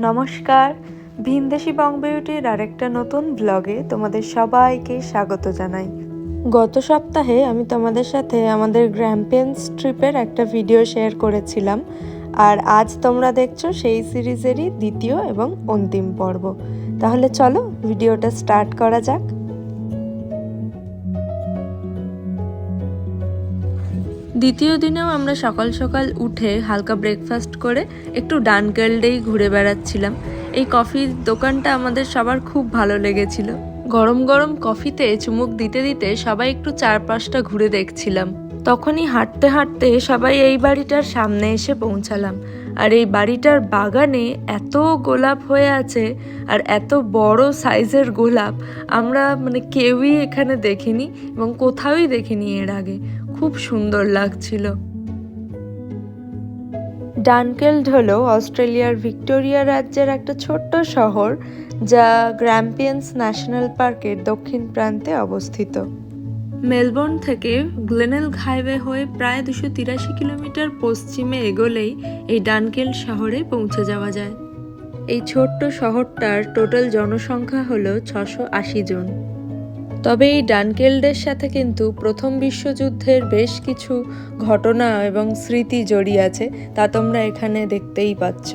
নমস্কার। ভিনদেশি বং বিউটির আরেকটা নতুন ব্লগে তোমাদের সবাইকে স্বাগত জানাই। গত সপ্তাহে আমি তোমাদের সাথে আমাদের গ্র্যাম্পেন্স ট্রিপের একটা ভিডিও শেয়ার করেছিলাম। আর আজ তোমরা দেখছ সেই সিরিজেরই দ্বিতীয় এবং অন্তিম পর্ব। তাহলে চলো ভিডিওটা স্টার্ট করা যাক। দ্বিতীয় দিনেও আমরা সকাল সকাল উঠে হালকা ব্রেকফাস্ট করে একটু ডানকেলডেই ঘুরে বেড়াচ্ছিলাম। এই কফির দোকানটা আমাদের সবার খুব ভালো লেগেছিল। গরম গরম কফিতে চুমুক দিতে দিতে সবাই একটু চারপাশটা ঘুরে দেখছিলাম। তখনই হাঁটতে হাঁটতে সবাই এই বাড়িটার সামনে এসে পৌঁছালাম। আর এই বাড়িটার বাগানে এত গোলাপ হয়ে আছে আর এত বড় সাইজের গোলাপ, আমরা মানে কেউই এখানে দেখিনি এবং কোথাওই দেখিনি এর আগে। খুব সুন্দর লাগছিল। ডানকেল্ড হলো অস্ট্রেলিয়ার ভিক্টোরিয়া রাজ্যের একটা ছোট্ট শহর যা গ্র্যাম্পিয়ান্স ন্যাশনাল পার্কের দক্ষিণ প্রান্তে অবস্থিত। মেলবোর্ন থেকে গ্লেনেল হাইওয়ে হয়ে প্রায় দুশো তিরাশি কিলোমিটার পশ্চিমে এগোলেই এই ডানকেল শহরে পৌঁছে যাওয়া যায়। এই ছোট্ট শহরটার টোটাল জনসংখ্যা হলো ছশো আশি জন। তবে এই ডানকেল্ডের সাথে কিন্তু প্রথম বিশ্বযুদ্ধের বেশ কিছু ঘটনা এবং স্মৃতি জড়িয়ে আছে, তা তোমরা এখানে দেখতেই পাচ্ছ।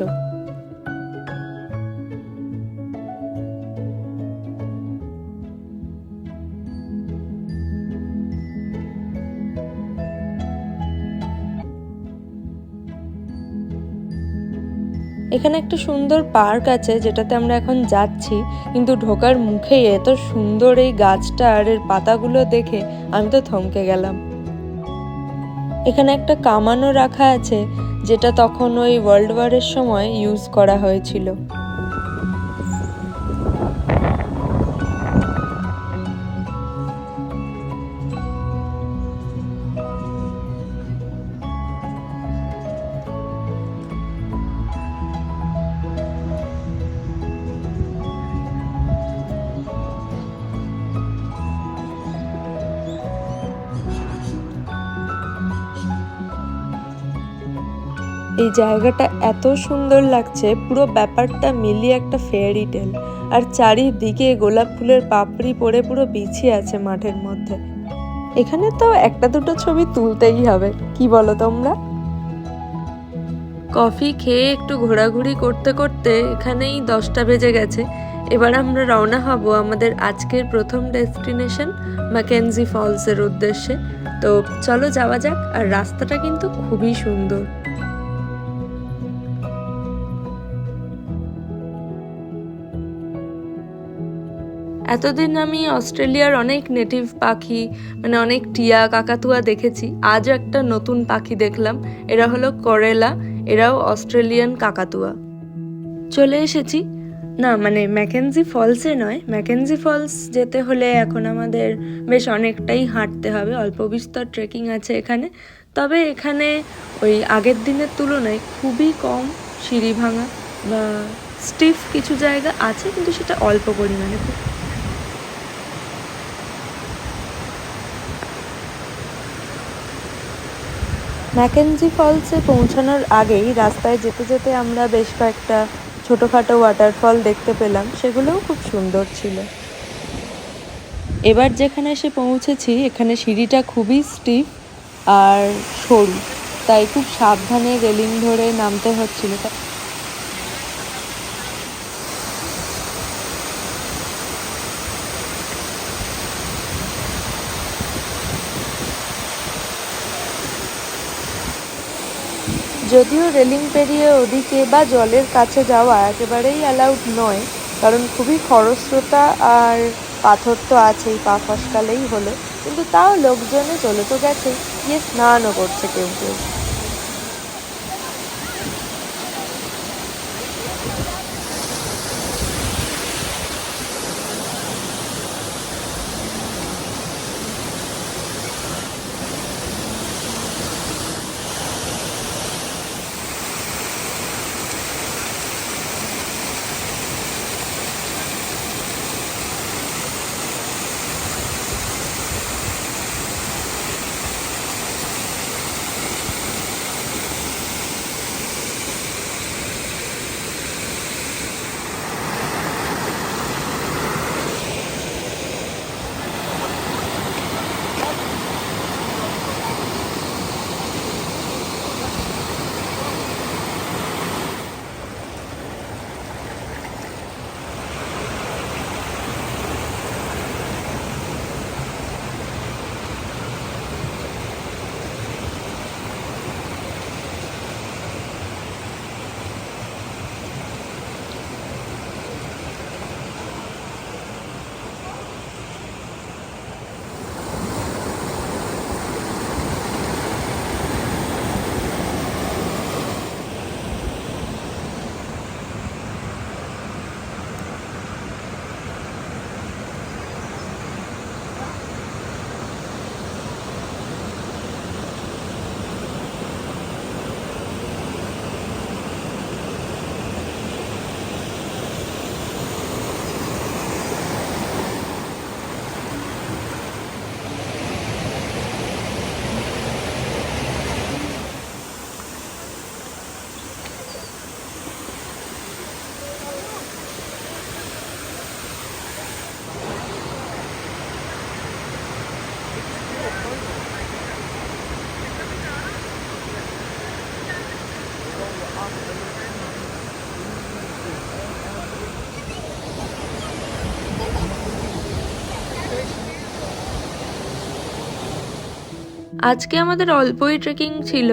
এখানে একটা সুন্দর পার্ক আছে যেটাতে আমরা এখন যাচ্ছি, কিন্তু ঢোকার মুখেই এত সুন্দর এই গাছটা আর এর পাতাগুলো দেখে আমি তো থমকে গেলাম। এখানে একটা কামানো রাখা আছে, যেটা তখন ওই ওয়ার্ল্ড ওয়ারের সময় ইউজ করা হয়েছিল। এই জায়গাটা এত সুন্দর লাগছে, পুরো ব্যাপারটা মিলিয়ে একটা ফেয়ারি টেল আর চারিদিকে গোলাপ ফুলের পাপড়ি পরে পুরো বিছিয়ে আছে মাঠের মধ্যে। এখানে তো একটা দুটো ছবি তুলতেই হবে, কি বলো তোমরা? কফি খেয়ে একটু ঘোরাঘুরি করতে করতে এখানেই দশটা বেজে গেছে। এবার আমরা রওনা হব আমাদের আজকের প্রথম ডেস্টিনেশন ম্যাকেনজি ফলসের উদ্দেশ্যে। তো চলো যাওয়া যাক, আর রাস্তাটা কিন্তু খুবই সুন্দর। এতদিন আমি অস্ট্রেলিয়ার অনেক নেটিভ পাখি মানে অনেক টিয়া কাকাতুয়া দেখেছি। আজও একটা নতুন পাখি দেখলাম। এরা হলো করেলা, এরাও অস্ট্রেলিয়ান কাকাতুয়া। চলে এসেছি। না মানে ম্যাকেনজি ফলসে নয়। ম্যাকেনজি ফলস যেতে হলে এখন আমাদের বেশ অনেকটাই হাঁটতে হবে। অল্প বিস্তর ট্রেকিং আছে এখানে। তবে এখানে ওই আগের দিনের তুলনায় খুবই কম সিঁড়ি ভাঙা বা স্টিফ কিছু জায়গা আছে, কিন্তু সেটা অল্প পরিমাণে। খুব ম্যাকেনজি ফলসে পৌঁছানোর আগেই রাস্তায় যেতে যেতে আমরা বেশ কয়েকটা ছোটোখাটো ওয়াটারফল দেখতে পেলাম। সেগুলোও খুব সুন্দর ছিল। এবার যেখানে এসে পৌঁছেছি, এখানে সিঁড়িটা খুবই স্টিফ আর সরু, তাই খুব সাবধানে রেলিং ধরে নামতে হচ্ছিল। যদিও রেলিং পেরিয়ে ওদিকে বা জলের কাছে যাওয়া একেবারেই অ্যালাউড নয়, কারণ খুবই খরস্রোতা আর পাথর তো আছেই, পা ফসকালেই হলো। কিন্তু তাও লোকজনে চলে তো গেছে। গিয়ে স্নানও করছে কেউ কেউ। আজকে আমাদের অল্পই ট্রেকিং ছিল,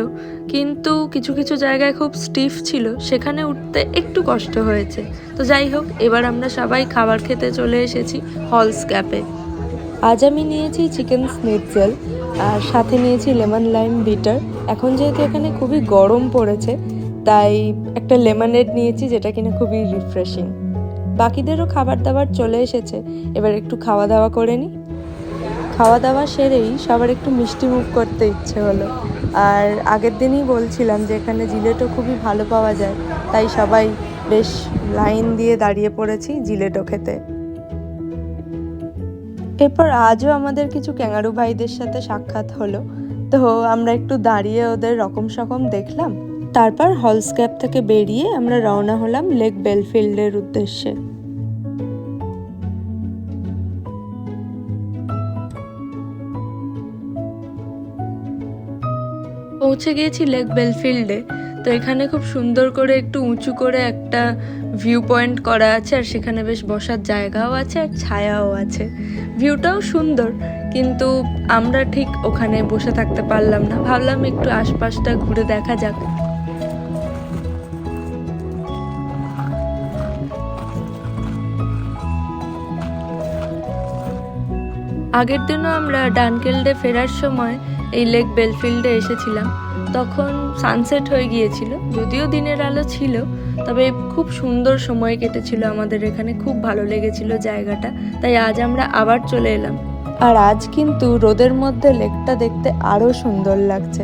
কিন্তু কিছু কিছু জায়গায় খুব স্টিফ ছিল, সেখানে উঠতে একটু কষ্ট হয়েছে। তো যাই হোক, এবার আমরা সবাই খাবার খেতে চলে এসেছি হলস ক্যাপে আজ আমি নিয়েছি চিকেন স্নিটজেল আর সাথে নিয়েছি লেমন লাইম বিটার এখন যেহেতু এখানে খুবই গরম পড়েছে, তাই একটা লেমনেড নিয়েছি যেটা কিনা খুবই রিফ্রেশিং বাকিদেরও খাবার দাবার চলে এসেছে, এবার একটু খাওয়া দাওয়া করে নিই খাওয়া দাওয়া সেরেই সবার একটু মিষ্টি মুখ করতে ইচ্ছে হলো। আর আগের দিনই বলছিলাম যে এখানে জিলেটও খুবই ভালো পাওয়া যায়, তাই সবাই বেশ লাইন দিয়ে দাঁড়িয়ে পড়েছি জিলেটও খেতে। এরপর আজও আমাদের কিছু ক্যাঙ্গারু ভাইদের সাথে সাক্ষাৎ হলো। তো আমরা একটু দাঁড়িয়ে ওদের রকম সকম দেখলাম। তারপর হলস হলস্ক্যাপ থেকে বেরিয়ে আমরা রওনা হলাম লেক বেলফিল্ডের উদ্দেশ্যে। পৌঁছে গিয়েছি লেক বেলফিল্ডে তো এখানে খুব সুন্দর করে একটু উঁচু করে একটা ভিউ পয়েন্ট করা আছে, আর সেখানে বেশ বসার জায়গাও আছে, আর ছায়াও আছে। ভিউটাও সুন্দর, কিন্তু আমরা ঠিক ওখানে বসে থাকতে পারলাম না। ভাবলাম একটু আশপাশটা ঘুরে দেখা যাক। আগের দিনও আমরা ডানকেলডে ফেরার সময় এই লেক বেলফিল্ডে এসেছিলাম। তখন সানসেট হয়ে গিয়েছিল। যদিও দিনের আলো ছিল তবে খুব সুন্দর সময় কেটেছিল আমাদের এখানে। খুব ভালো লেগেছিল জায়গাটা। তাই আজ আমরা আবার চলে এলাম। আর আজ কিন্তু রোদের মধ্যে লেকটা দেখতে আরও সুন্দর লাগছে।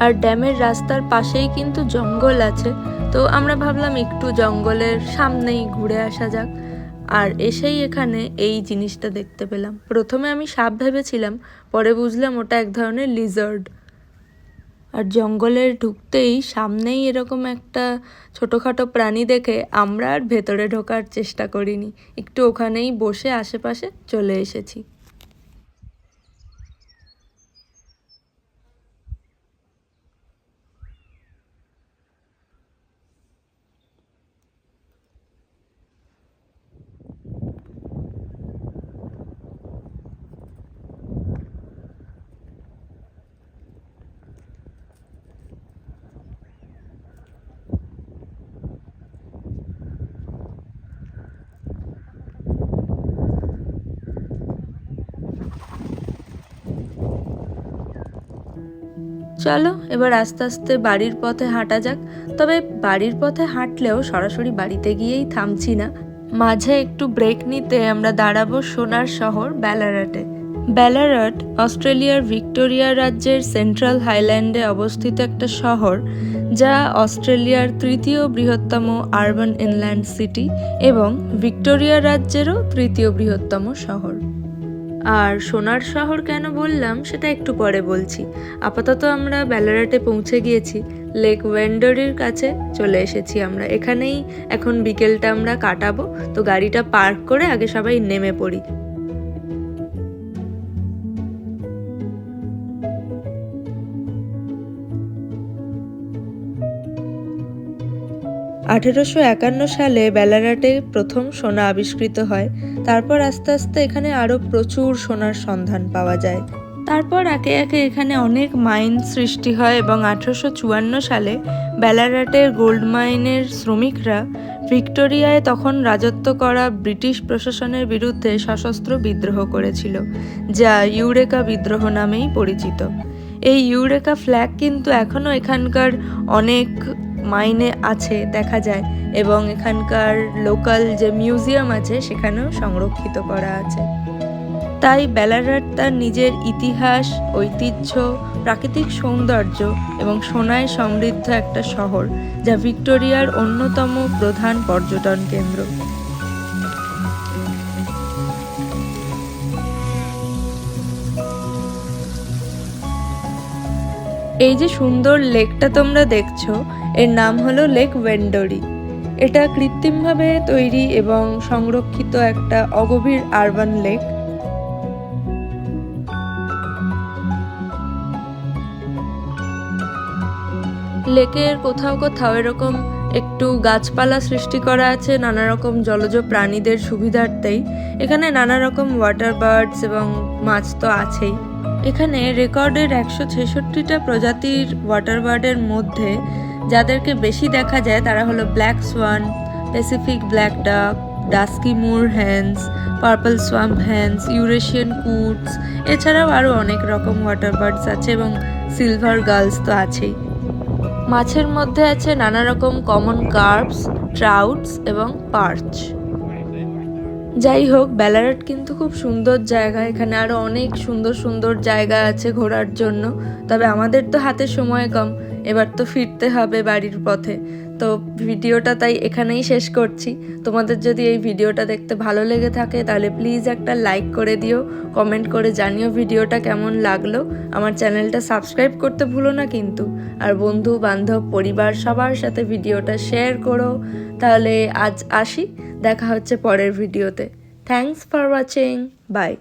আর ড্যামের রাস্তার পাশেই কিন্তু জঙ্গল আছে। তো আমরা ভাবলাম একটু জঙ্গলের সামনেই ঘুরে আসা যাক। আর এসেই এখানে এই জিনিসটা দেখতে পেলাম। প্রথমে আমি সাপ ভেবেছিলাম পরে বুঝলাম ওটা এক ধরনের লিজার্ড আর জঙ্গলে ঢুকতেই সামনেই এরকম একটা ছোটোখাটো প্রাণী দেখে আমরা আর ভেতরে ঢোকার চেষ্টা করিনি। একটু ওখানেই বসে আশেপাশে চলে এসেছি। চলো, এবার আস্তে আস্তে বাড়ির পথে হাঁটা যাক। তবে বাড়ির পথে হাঁটলেও সরাসরি বাড়িতে গিয়েই থামছি না। মাঝে একটু ব্রেক নিতে আমরা দাঁড়াবো সোনার শহর ব্যালারাটে। ব্যালারাট, অস্ট্রেলিয়ার ভিক্টোরিয়া রাজ্যের সেন্ট্রাল হাইল্যান্ডে অবস্থিত একটা শহর, যা অস্ট্রেলিয়ার তৃতীয় বৃহত্তম আরবান ইনল্যান্ড সিটি এবং ভিক্টোরিয়া রাজ্যেরও তৃতীয় বৃহত্তম শহর। আর সোনার শহর কেন বললাম, সেটা একটু পরে বলছি। আপাতত আমরা বেলারাটে পৌঁছে গিয়েছি। লেক ওয়েন্ডরির কাছে চলে এসেছি আমরা। এখানেই এখন বিকেলটা আমরা কাটাবো। তো গাড়িটা পার্ক করে আগে সবাই নেমে পড়ি। আঠেরোশো একান্ন সালে ব্যালারাটে প্রথম সোনা আবিষ্কৃত হয়। তারপর আস্তে আস্তে এখানে আরও প্রচুর সোনার সন্ধান পাওয়া যায়। তারপর একে একে এখানে অনেক মাইন সৃষ্টি হয় এবং আঠেরোশো চুয়ান্ন সালে ব্যালারাটের গোল্ড মাইনের শ্রমিকরা ভিক্টোরিয়ায় তখন রাজত্ব করা ব্রিটিশ প্রশাসনের বিরুদ্ধে সশস্ত্র বিদ্রোহ করেছিল, যা ইউরেকা বিদ্রোহ নামেই পরিচিত। এই ইউরেকা ফ্ল্যাগ কিন্তু এখনও এখানকার অনেক মাইনে আছে দেখা যায় এবং এখানকার লোকাল যে মিউজিয়াম আছে সেখানেও সংরক্ষিত করা আছে। তাই বেলারাট তার নিজের ইতিহাস, ঐতিহ্য, প্রাকৃতিক সৌন্দর্য এবং সোনায় সমৃদ্ধ একটা শহর যা ভিক্টোরিয়ার অন্যতম প্রধান পর্যটন কেন্দ্র। এই যে সুন্দর লেকটা তোমরা দেখছ এর নাম হলো লেক ওয়েন্ডরি। এটা কৃত্রিমভাবে তৈরি এবং সংরক্ষিত একটা অগভীর আরবান লেক। লেকের কোথাও কোথাও এরকম একটু গাছপালা সৃষ্টি করা আছে, নানা রকম জলজ প্রাণীদের সুবিধার্থেই এখানে নানা রকম ওয়াটার বার্ডস এবং মাছ তো আছেই। এখানে রেকর্ডের একশো ছেষট্টিটা প্রজাতির ওয়াটার বার্ডের মধ্যে যাদেরকে বেশি দেখা যায় তারা হলো black swan, Pacific black duck, dusky moorhens, purple swamphens, Eurasian coots, এছাড়াও আরও অনেক রকম ওয়াটার বার্ডস আছে এবং সিলভার গার্লস তো আছেই। মাছের মধ্যে আছে নানা রকম কমন কার্পস, ট্রাউটস এবং পার্চ। যাই হোক বেলারট কিন্তু খুব সুন্দর জায়গা। এখানে আরও অনেক সুন্দর সুন্দর জায়গা আছে ঘোরার জন্য। তবে আমাদের তো হাতে সময় কম। এবার তো ফিরতে হবে বাড়ির পথে। তো ভিডিওটা তাই এখানেই শেষ করছি। তোমাদের যদি এই ভিডিওটা দেখতে ভালো লেগে থাকে, তাহলে প্লিজ একটা লাইক করে দিও কমেন্ট করে জানিও ভিডিওটা কেমন লাগল। আমার চ্যানেলটা সাবস্ক্রাইব করতে ভুলো না কিন্তু। আর বন্ধু, বান্ধব, পরিবার, সবার সাথে ভিডিওটা শেয়ার করো। তাহলে আজ আসি, দেখা হচ্ছে পরের ভিডিওতে। Thanks for watching by